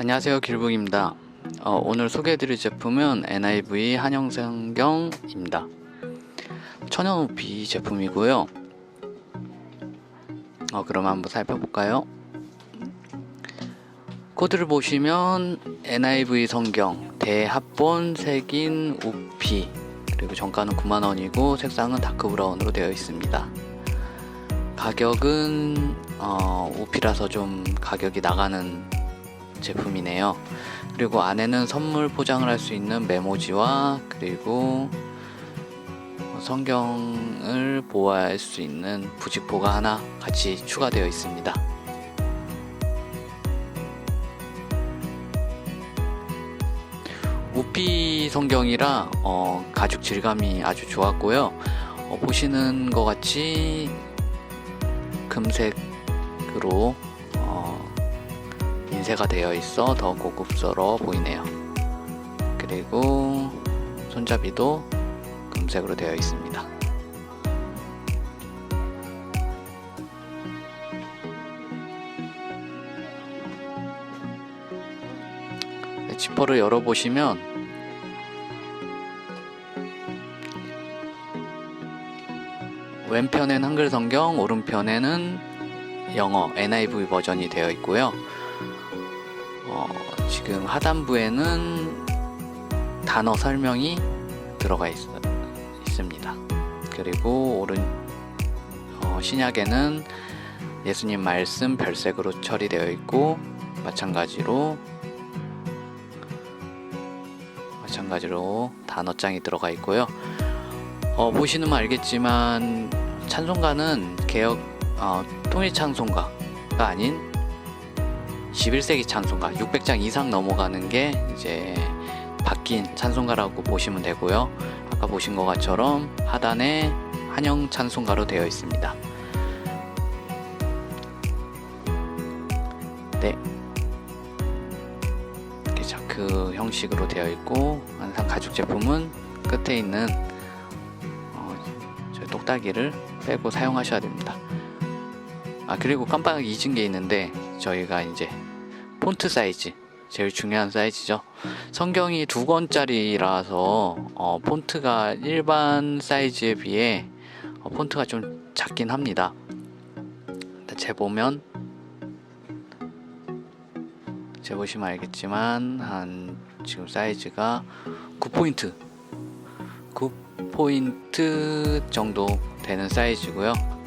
안녕하세요 길북입니다. 어, 오늘 소개해드릴 제품은 NIV 한영성경입니다. 천연우피 제품이고요. 어, 그럼 한번 살펴볼까요? 코드를 보시면 NIV 성경 대합본 색인 우피 그리고 정가는 9만원이고 색상은 다크 브라운으로 되어 있습니다. 가격은 어, 우피라서 좀 가격이 나가는 제품이네요. 그리고 안에는 선물 포장을 할 수 있는 메모지와 그리고 성경을 보호할 수 있는 부직포가 하나 같이 추가되어 있습니다. 우피 성경이라 어, 가죽 질감이 아주 좋았고요. 어, 보시는 것 같이 금색으로 어, 인쇄가 되어 있어 더 고급스러워 보이네요. 그리고 손잡이도 금색으로 되어 있습니다. 네, 지퍼를 열어보시면 왼편엔 한글 성경, 오른편에는 영어 NIV 버전이 되어 있고요. 어, 지금 하단부에는 단어 설명이 들어가 있, 습니다 그리고 오른 어, 신약에는 예수님 말씀 별색으로 처리되어 있고 마찬가지로 마찬가지로 단어장이 들어가 있고요. 어, 보시면 알겠지만 찬송가는 개혁 어, 통일 찬송가가 아닌 11세기 찬송가 600장 이상 넘어가는 게 이제 바뀐 찬송가라고 보시면 되고요. 아까 보신 것처럼 하단에 한영 찬송가로 되어 있습니다. 네. 이렇게 자크 형식으로 되어 있고 항상 가죽 제품은 끝에 있는 어, 저 똑딱이를 빼고 사용하셔야 됩니다. 아 그리고 깜빡 잊은 게 있는데 저희가 이제 폰트 사이즈 제일 중요한 사이즈죠. 성경이 두 권짜리라서 어, 폰트가 일반 사이즈에 비해 어, 폰트가 좀 작긴 합니다. 재보면 재보시면 알겠지만 한 지금 사이즈가 9포인트 9포인트 정도 되는 사이즈고요.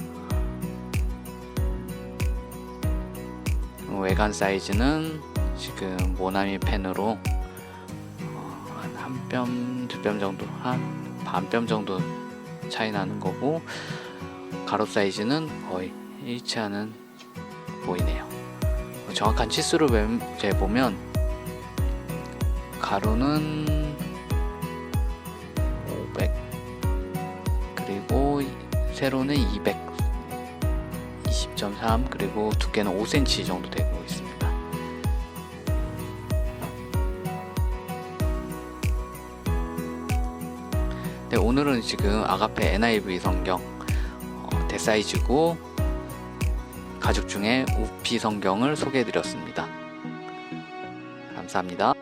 외관 사이즈는 지금 모나미 펜으로 어, 한 뼘, 두 뼘 정도, 한 반 뼘 정도 차이 나는 거고 가로 사이즈는 거의 일치하는 보이네요. 정확한 치수를 재보면 가로는 500 그리고 세로는 200 20.3 그리고 두께는 5cm 정도 되고 있습니다. 네, 오늘은 지금 아가페 NIV 성경 어, 대사이즈고 가죽 중에 우피 성경을 소개해 드렸습니다. 감사합니다.